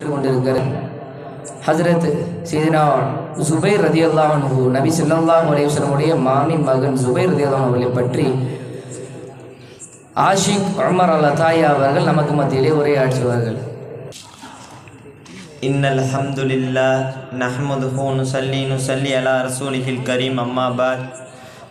கொண்டிருக்கிறது ஹஜரத் சீதினா ஜுபைர் ரதியல்லாஹ் அன்ஹு நபி ஸல்லல்லாஹு அலைஹி வஸல்லமுடைய மாமின் மகன் ஜுபைர் ரதியல்லாஹ் அவர்களை பற்றி ஆஷிக் உமர் அல் அத்தாயா அவர்கள் நமக்கு மத்தியிலே உரையாற்றுவார்கள் إن الحمد لله نحمده ونصلي نصلي على رسوله الكريم أما بعد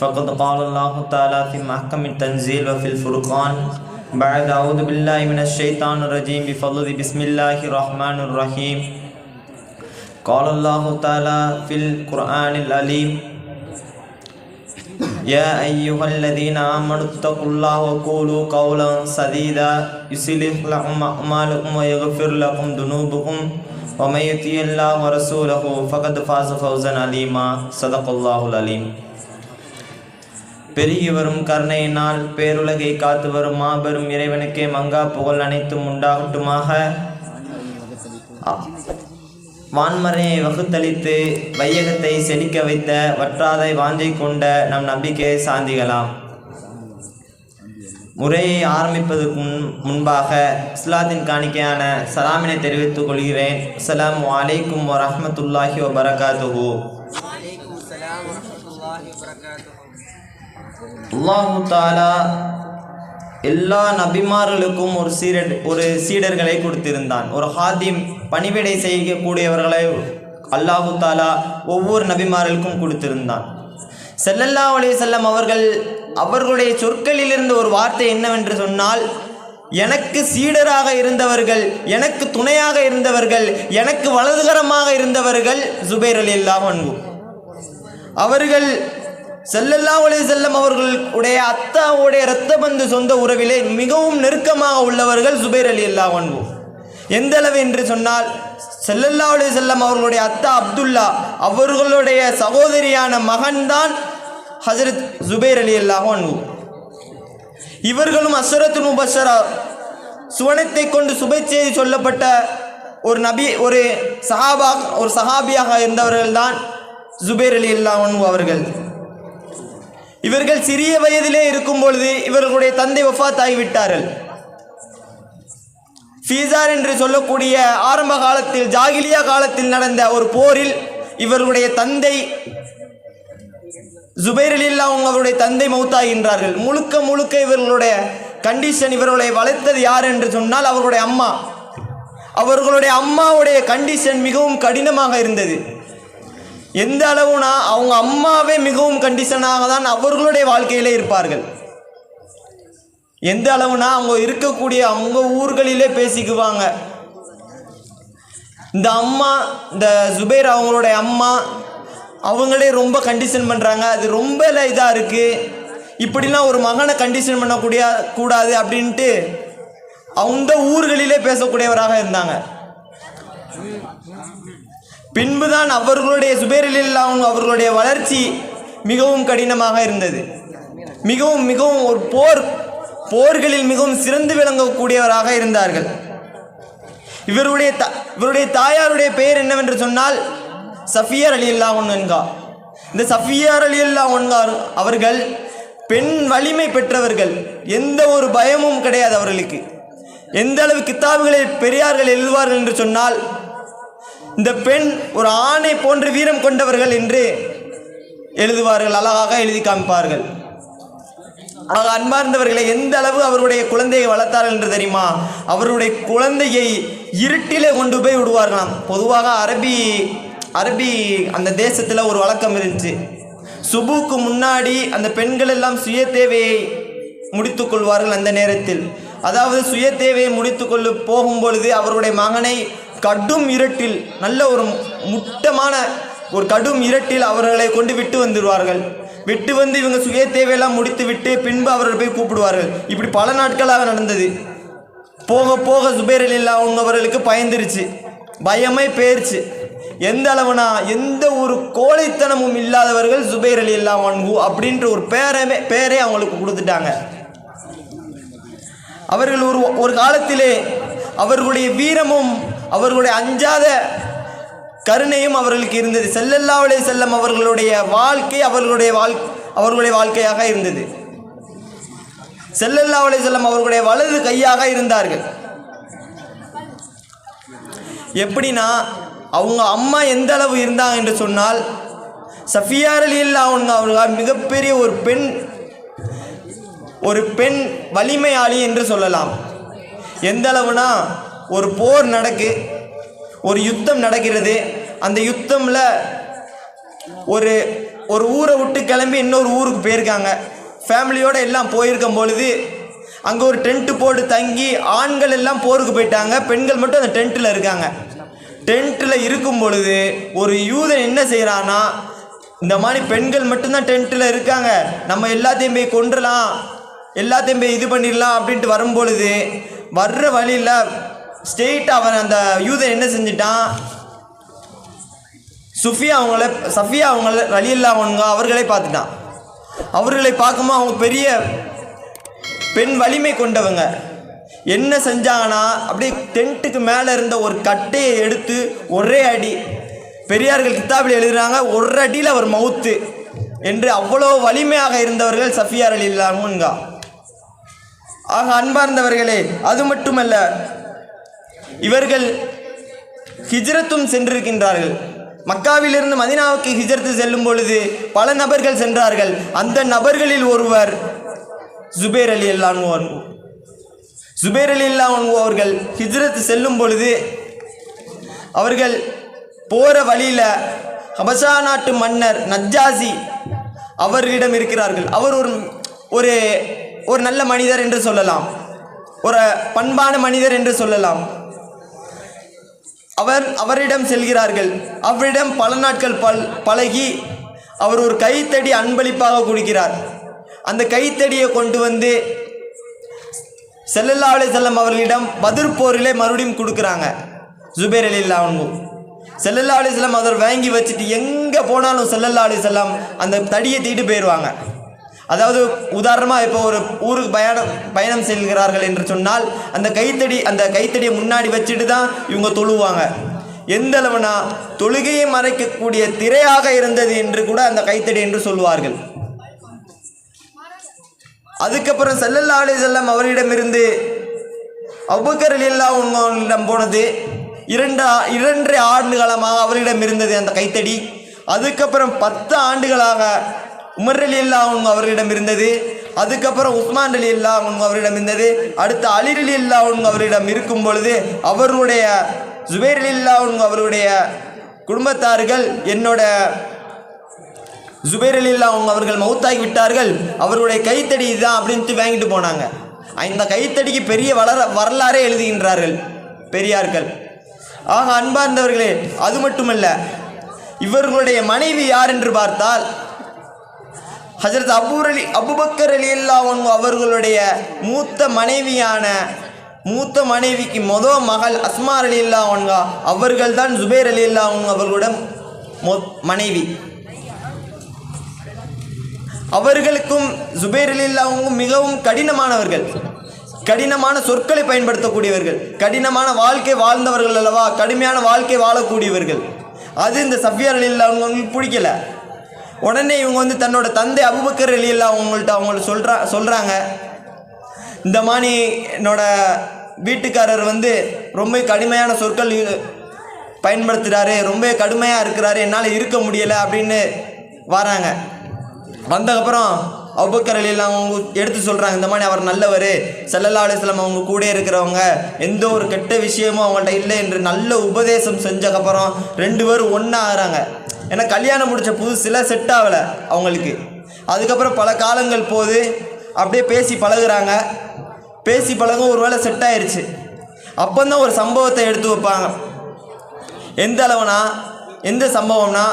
فقد قال الله تعالى في محكم التنزيل وفي الفرقان بعد أعوذ بالله من الشيطان الرجيم. بفضل بسم الله الرحمن الرحيم. قال الله تعالى في القرآن العليم يا أيها الذين آمنوا اتقوا الله وقولوا قولا سديدا. يصلح لكم أعمالكم ويغفر لكم ذنوبكم. ومن يطع الله ورسوله فقد فاز فوزا عليما. صدق الله العليم. பெருகி வரும் கருணையினால் பேருலகை காத்து வரும் மாபெரும் இறைவனுக்கே மங்கா புகழ் அனைத்தும் உண்டாகட்டுமாக. வான்மறையை வகுத்தளித்து வையகத்தை செழிக்க வைத்த வற்றாதை வாஞ்சை கொண்ட நம் நம்பிக்கையை சாந்திகளாம். முறையை ஆரம்பிப்பதற்கு முன் முன்பாக இஸ்லாத்தின் காணிக்கையான சலாமினை தெரிவித்துக் கொள்கிறேன். அஸ்லாம் வலைக்கும் வரமத்துல்லாஹி வபரகாத்துஹு. அல்லாஹு தாலா எல்லா நபிமார்களுக்கும் ஒரு சீடர் ஒரு சீடர்களை கொடுத்திருந்தான். ஒரு ஹாதிம் பணிவிடை செய்யக்கூடியவர்களை அல்லாஹு தாலா ஒவ்வொரு நபிமார்களுக்கும் கொடுத்திருந்தான். செல்லல்லா அலே செல்லம் அவர்கள் அவர்களுடைய சொற்களிலிருந்து ஒரு வார்த்தை என்னவென்று சொன்னால் எனக்கு சீடராக இருந்தவர்கள் எனக்கு துணையாக இருந்தவர்கள் எனக்கு வலதுகரமாக இருந்தவர்கள் ஜுபேர் அலி அல்லாஹ் அவர்கள் ஸல்லல்லாஹு அலைஹி வஸல்லம் அவர்களுடைய அத்தாவுடைய இரத்த பந்து சொந்த உறவிலே மிகவும் நெருக்கமாக உள்ளவர்கள் சுபைர் அலி அல்லாஹ் ஒன்பு எந்த அளவு என்று சொன்னால் செல்லல்லா அலைஹி செல்லம் அவர்களுடைய அத்தா அப்துல்லா அவர்களுடைய சகோதரியான மகன்தான் ஹசரத் ஜுபைர் அலி அல்லாஹ் ஒன்பு இவர்களும் அஸ்ரத்து முபஷரா சுவனத்தை கொண்டு சுபை செய்தி சொல்லப்பட்ட ஒரு நபி ஒரு சஹாபா ஒரு சஹாபியாக இருந்தவர்கள்தான் ஜுபேர் அலி அல்லாஹ் அவர்கள். இவர்கள் சிறிய வயதிலே இருக்கும் பொழுது இவர்களுடைய தந்தை வஃபாத் விட்டார்கள் ஃபீசார் என்று சொல்லக்கூடிய ஆரம்ப காலத்தில் ஜாகிலியா காலத்தில் நடந்த ஒரு போரில் இவர்களுடைய தந்தை ஜுபைர் அலில்லா அவங்களுடைய தந்தை மௌத்தாகின்றார்கள். முழுக்க முழுக்க இவர்களுடைய கண்டிஷன் இவர்களை வளர்த்தது யார் என்று சொன்னால் அவர்களுடைய அம்மா. அவர்களுடைய அம்மாவுடைய கண்டிஷன் மிகவும் கடினமாக இருந்தது. எந்த அளவுனா அவங்க அம்மாவே மிகவும் கண்டிஷனாக தான் அவர்களுடைய வாழ்க்கையிலே இருப்பார்கள். எந்த அளவுனா அவங்க இருக்கக்கூடிய அவங்க ஊர்களிலே பேசிக்குவாங்க. இந்த அம்மா இந்த சுபைர் அவங்களுடைய அம்மா அவங்களே ரொம்ப கண்டிஷன் பண்ணுறாங்க அது ரொம்ப இதாக இருக்குது இப்படிலாம் ஒரு மகனை கண்டிஷன் பண்ணக்கூடிய கூடாது அப்படின்ட்டு அந்த ஊர்களிலே பேசக்கூடியவராக இருந்தாங்க. பின்புதான் அவர்களுடைய சுபேரில் அவர்களுடைய வளர்ச்சி மிகவும் கடினமாக இருந்தது. மிகவும் மிகவும் ஒரு போர் போர்களில் மிகவும் சிறந்து விளங்கக்கூடியவராக இருந்தார்கள். இவருடைய த இவருடைய தாயாருடைய பெயர் என்னவென்று சொன்னால் சஃபியர் அலி அல்லா ஒன்கா இந்த சஃபியார் அலி அல்லா ஒன்கா அவர்கள் பெண் வலிமை பெற்றவர்கள். எந்த ஒரு பயமும் கிடையாது அவர்களுக்கு. எந்த அளவு கித்தாபுகளை பெரியார்கள் எழுதுவார்கள் என்று சொன்னால் இந்த பெண் ஒரு ஆணை போன்று வீரம் கொண்டவர்கள் என்று எழுதுவார்கள் அழகாக எழுதி காமிப்பார்கள். ஆக அன்பார்ந்தவர்களை எந்த அளவு அவருடைய குழந்தையை வளர்த்தார்கள் என்று தெரியுமா? அவருடைய குழந்தையை இருட்டிலே கொண்டு போய் விடுவார்களாம். பொதுவாக அரபி அரபி அந்த தேசத்தில் ஒரு வழக்கம் இருந்துச்சு. சுபுக்கு முன்னாடி அந்த பெண்கள் எல்லாம் சுய தேவையை முடித்து கொள்வார்கள் அந்த நேரத்தில். அதாவது சுய தேவையை முடித்து கொள்ள போகும் பொழுது அவருடைய மகனை கடும் இருட்டில் நல்ல ஒரு முட்டமான ஒரு கடும் இருட்டில் அவர்களை கொண்டு விட்டு வந்துடுவார்கள். விட்டு வந்து இவங்க சுய தேவையெல்லாம் முடித்து விட்டு பின்பு அவர்கள் போய் கூப்பிடுவார்கள். இப்படி பல நாட்களாக நடந்தது. போக போக சுபேர் அலில்லா அவங்க அவர்களுக்கு பயந்துருச்சு. பயமே போயிருச்சு. எந்த அளவுனா எந்த ஒரு கோழைத்தனமும் இல்லாதவர்கள் சுபைர் அலி இல்லா வான்கு அப்படின்ற ஒரு பேரமே பேரே அவங்களுக்கு கொடுத்துட்டாங்க. அவர்கள் ஒரு ஒரு காலத்திலே அவர்களுடைய வீரமும் அவர்களுடைய அஞ்சாத கருணையும் அவர்களுக்கு இருந்தது. செல்லல்லா அலைஹி செல்லம் அவர்களுடைய வாழ்க்கை அவர்களுடைய வாழ் அவர்களுடைய வாழ்க்கையாக இருந்தது. செல்லல்லா அலைஹி செல்லம் அவர்களுடைய வலது கையாக இருந்தார்கள். எப்படின்னா அவங்க அம்மா எந்த அளவு இருந்தாங்க என்று சொன்னால் சஃபியார் அலி அவங்க அவர்களால் மிகப்பெரிய ஒரு பெண் ஒரு பெண் வலிமையாளி என்று சொல்லலாம். எந்த அளவுனா ஒரு போர் நடக்கு ஒரு யுத்தம் நடக்கிறது. அந்த யுத்தமில் ஒரு ஒரு ஊரை விட்டு கிளம்பி இன்னொரு ஊருக்கு போயிருக்காங்க. ஃபேமிலியோடு எல்லாம் போயிருக்கும் பொழுது அங்கே ஒரு டென்ட்டு போட்டு தங்கி ஆண்கள் எல்லாம் போருக்கு போயிட்டாங்க. பெண்கள் மட்டும் அந்த டென்ட்டில் இருக்காங்க. டென்ட்டில் இருக்கும் பொழுது ஒரு யூதன் என்ன செய்கிறான்னா இந்த மாதிரி பெண்கள் மட்டும்தான் டென்ட்டில் இருக்காங்க. நம்ம எல்லாத்தையும் போய் கொன்றலாம். எல்லாத்தையும் போய் இது பண்ணிடலாம் அப்படின்ட்டு வரும்பொழுது வர்ற வழியில் ஸ்டேட் அவன் அந்த யூதன் என்ன செஞ்சிட்டான்? சுஃபியா அவங்கள சஃபியா அவங்கள ரலியல்லா இல்லாமனுங்க அவர்களை பார்த்துட்டான். அவர்களை பார்க்கும்போது அவங்க பெரிய பெண் வலிமை கொண்டவங்க. என்ன செஞ்சாங்கன்னா அப்படியே டென்ட்டுக்கு மேலே இருந்த ஒரு கட்டையை எடுத்து ஒரே அடி பெரியார்கள் கித்தாபில் எழுதுறாங்க ஒரு அடியில் அவர் மவுத்து என்று அவ்வளோ வலிமையாக இருந்தவர்கள் சஃபியார் அலி இல்லாமங்க ஆக அன்பார்ந்தவர்களே அது மட்டுமல்ல இவர்கள் ஹிஜ்ரத்தும் சென்றிருக்கின்றார்கள். மக்காவிலிருந்து மதினாவுக்கு ஹிஜ்ரத்து செல்லும் பொழுது பல நபர்கள் சென்றார்கள். அந்த நபர்களில் ஒருவர் ஜுபேர் அலி அல்லான் ஜுபேர் அலி அல்லான் அவர்கள் ஹிஜ்ரத்து செல்லும் பொழுது அவர்கள் போகிற வழியில் ஹபசா நாட்டு மன்னர் நஜ்ஜாசி அவர்களிடம் இருக்கிறார்கள். அவர் ஒரு ஒரு ஒரு நல்ல மனிதர் என்று சொல்லலாம். ஒரு பண்பான மனிதர் என்று சொல்லலாம். அவர் அவரிடம் செல்கிறார்கள். அவரிடம் பல நாட்கள் பல் பழகி அவர் ஒரு கைத்தடி அன்பளிப்பாக கொடுக்கிறார். அந்த கைத்தடியை கொண்டு வந்து செல்லல்லா அலிசல்லம் அவர்களிடம் பதிர் போரிலே மறுபடியும் கொடுக்குறாங்க. ஜுபேர் அலில்லா அவங்க செல்லல்லா அலிசல்லம் அவர் வாங்கி வச்சுட்டு எங்கே போனாலும் செல்லல்லா அலிசல்லாம் அந்த தடியை தீட்டு போயிடுவாங்க. அதாவது உதாரணமாக இப்போ ஒரு ஊருக்கு பயணம் பயணம் செல்கிறார்கள் என்று சொன்னால் அந்த கைத்தடி அந்த கைத்தடியை முன்னாடி வச்சுட்டு தான் இவங்க தொழுவாங்க. எந்த அளவுனா தொழுகையை மறைக்கக்கூடிய திரையாக இருந்தது என்று கூட அந்த கைத்தடி என்று சொல்லுவார்கள். அதுக்கப்புறம் செல்லல்லா அலி செல்லம் அவரிடமிருந்து அபுக்கர் அலில்லா உங்களிடம் போனது. இரண்டு ஆ- இரண்டரை ஆண்டு காலமாக அவரிடம் இருந்தது அந்த கைத்தடி. அதுக்கப்புறம் பத்து ஆண்டுகளாக உமர் அலி அல்லா அவங்க அவர்களிடம் இருந்தது. அதுக்கப்புறம் உஸ்மான் அலி அல்லா அவங்க அவரிடம் இருந்தது. அடுத்து அலிர் அலி அல்லா அவங்க அவரிடம் இருக்கும் பொழுது அவருடைய ஜுபேர் அலி அல்லா அவங்க அவருடைய குடும்பத்தார்கள் என்னோட ஜுபேர் அலில்லா அவங்க அவர்கள் மவுத்தாகி விட்டார்கள். அவருடைய கைத்தடி தான் அப்படின்ட்டு வாங்கிட்டு போனாங்க. இந்த கைத்தடிக்கு பெரிய வளர வரலாறே எழுதுகின்றார்கள் பெரியார்கள். ஆக அன்பார்ந்தவர்களே அது மட்டுமல்ல இவர்களுடைய மனைவி யார் என்று பார்த்தால் ஹசரத் அபூர் அலி அபுபக்கர் அலி அல்லா அவர்களுடைய மூத்த மனைவியான மூத்த மனைவிக்கு மொத மகள் அஸ்மார் அலி அல்லா அவர்கள் தான் ஜுபேர் அலி அல்லா அவர்களோட மொ மனைவி. அவர்களுக்கும் ஜுபேர் அலில்லாவும் மிகவும் கடினமானவர்கள். கடினமான சொற்களை பயன்படுத்தக்கூடியவர்கள். கடினமான வாழ்க்கை வாழ்ந்தவர்கள் அல்லவா? கடுமையான வாழ்க்கை வாழக்கூடியவர்கள். அது இந்த சஃபியார் அலி அவங்களுக்கு பிடிக்கல. உடனே இவங்க வந்து தன்னோட தந்தை அபுபக்கர் அலியில் அவங்கள்ட்ட அவங்கள சொல்கிறா சொல்கிறாங்க இந்த மாதிரி என்னோட வீட்டுக்காரர் வந்து ரொம்ப கடுமையான சொற்கள் பயன்படுத்துகிறாரு ரொம்ப கடுமையாக இருக்கிறாரு என்னால் இருக்க முடியலை அப்படின்னு வராங்க. வந்ததுக்கப்புறம் அபுக்கர் அலிலாம் அவங்க எடுத்து சொல்கிறாங்க இந்த மாதிரி அவர் நல்லவர் செல்லல்லா அலிஸ்லாம் அவங்க கூட இருக்கிறவங்க எந்த ஒரு கெட்ட விஷயமும் அவங்கள்ட்ட இல்லை என்று நல்ல உபதேசம் செஞ்சக்கப்புறம் ரெண்டு பேரும் ஒன்றா ஆகிறாங்க ஏன்னா கல்யாணம் முடித்த புதுசில் செட் ஆகலை அவங்களுக்கு. அதுக்கப்புறம் பல காலங்கள் போது அப்படியே பேசி பழகுறாங்க. பேசி பழகும் ஒரு வேளை செட் ஆகிருச்சு அப்போ தான் ஒரு சம்பவத்தை எடுத்து வைப்பாங்க. எந்த அளவுனா எந்த சம்பவம்னா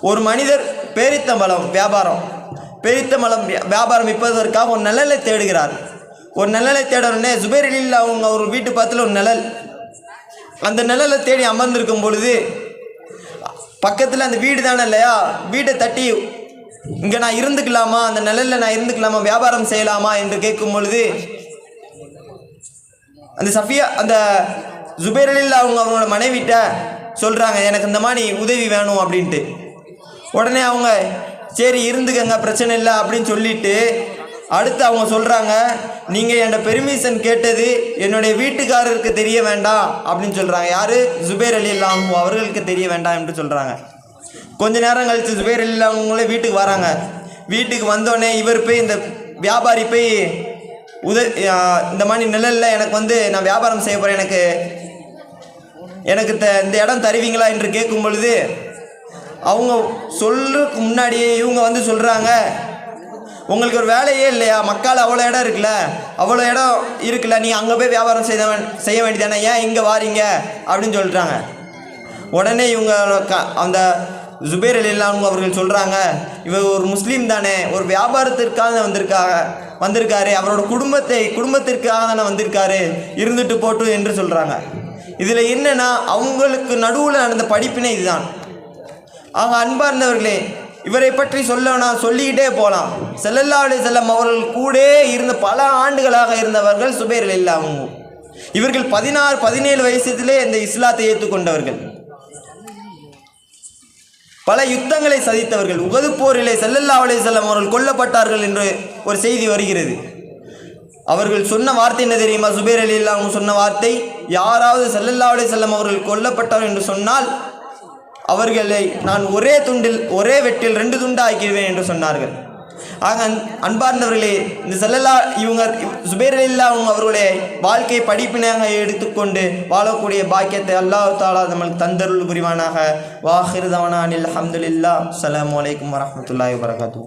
ஒரு மனிதர் பேரித்தம்பலம் வியாபாரம். பேரித்தம்பலம் வியாபாரம் விற்பதற்காக ஒரு நிழலை தேடுகிறார். ஒரு நிழலை தேடணுன்னே சுபேரில் அவங்க ஒரு வீட்டு பக்கத்தில் ஒரு நிழல். அந்த நிழலை தேடி அமர்ந்திருக்கும் பொழுது பக்கத்தில் அந்த வீடு தானே இல்லையா? வீட்டை தட்டி இங்கே நான் இருந்துக்கலாமா? அந்த நிலையில் நான் இருந்துக்கலாமா? வியாபாரம் செய்யலாமா? என்று கேட்கும் பொழுது அந்த சஃபியா அந்த ஜுபேரலில் அவங்க அவங்களோட மனைவிட்ட சொல்கிறாங்க எனக்கு இந்த மாதிரி உதவி வேணும் அப்படின்ட்டு. உடனே அவங்க சரி இருந்துக்கங்க பிரச்சனை இல்லை அப்படின்னு சொல்லிட்டு அடுத்து அவங்க சொல்கிறாங்க நீங்கள் என்னோட பெர்மிஷன் கேட்டது என்னுடைய வீட்டுக்காரருக்கு தெரிய வேண்டாம் அப்படின்னு சொல்கிறாங்க யார்? ஜுபேர் அலி இல்லாம் அவர்களுக்கு தெரிய வேண்டாம் என்று சொல்கிறாங்க கொஞ்ச நேரம் கழித்து ஜுபேர் அலி இல்லாமங்களே வீட்டுக்கு வராங்க. வீட்டுக்கு வந்தோடனே இவர் போய் இந்த வியாபாரி போய் உத இந்த மாதிரி நிழலில் எனக்கு வந்து நான் வியாபாரம் செய்ய போகிறேன் எனக்கு எனக்கு த இந்த இடம் தருவீங்களா? என்று கேட்கும் பொழுது அவங்க சொல்லுக்கு முன்னாடியே இவங்க வந்து சொல்கிறாங்க உங்களுக்கு ஒரு வேலையே இல்லையா? மக்கள் அவ்வளோ இடம் இருக்குல்ல? அவ்வளோ இடம் இருக்குல்ல? நீ அங்கே போய் வியாபாரம் செய்ய செய்ய வேண்டியதானே? ஏன் இங்கே வாரீங்க? அப்படின்னு சொல்லிட்டாங்க. உடனே இவங்க க- அந்த ஜுபேர் அலிலாம் அவர்கள் சொல்கிறாங்க இவர் ஒரு முஸ்லீம் தானே ஒரு வியாபாரத்திற்காக வந்திருக்காங்க வந்திருக்காரு. அவரோட குடும்பத்தை குடும்பத்திற்காக தானே வந்திருக்காரு. இருந்துட்டு போட்டும் என்று சொல்கிறாங்க இதில் என்னென்னா அவங்களுக்கு நடுவில் நடந்த படிப்பினை இதுதான். ஆக அன்பார்ந்தவர்களே இவரை பற்றி சொல்லனா சொல்லிக்கிட்டே போகலாம் செல்லல்லா அலி செல்லம் அவர்கள் கூட இருந்த பல ஆண்டுகளாக இருந்தவர்கள் சுபேர் இல்லாமங்க இவர்கள் பதினாறு பதினேழு வயசத்திலே இந்த இஸ்லாத்தை ஏற்றுக்கொண்டவர்கள். பல யுத்தங்களை சதித்தவர்கள். உகது போரிலே செல்லல்லா அலி செல்லம் அவர்கள் கொல்லப்பட்டார்கள் என்று ஒரு செய்தி வருகிறது. அவர்கள் சொன்ன வார்த்தை என்ன தெரியுமா? சுபேர் அலி அவங்க சொன்ன வார்த்தை. யாராவது செல்லல்லா அலி செல்லம் அவர்கள் கொல்லப்பட்டவர் என்று சொன்னால் அவர்களை நான் ஒரே துண்டில் ஒரே வெட்டில் ரெண்டு துண்டு ஆக்கிடுவேன் என்று சொன்னார்கள். ஆக அன்பார்ந்தவர்களே இந்த செல்லல்லா இவங்க சுபேர் அலில்லா அவங்க அவர்களுடைய வாழ்க்கை படிப்பினாக எடுத்துக்கொண்டு வாழக்கூடிய பாக்கியத்தை அல்லாஹ் தாலா நம்மளுக்கு தந்தருள் புரிவானாக. வாஹிருதவனானில் அஹமதுல்லா அலாம் வலைக்கம் வரமத்துல்லாய் வரகாத்து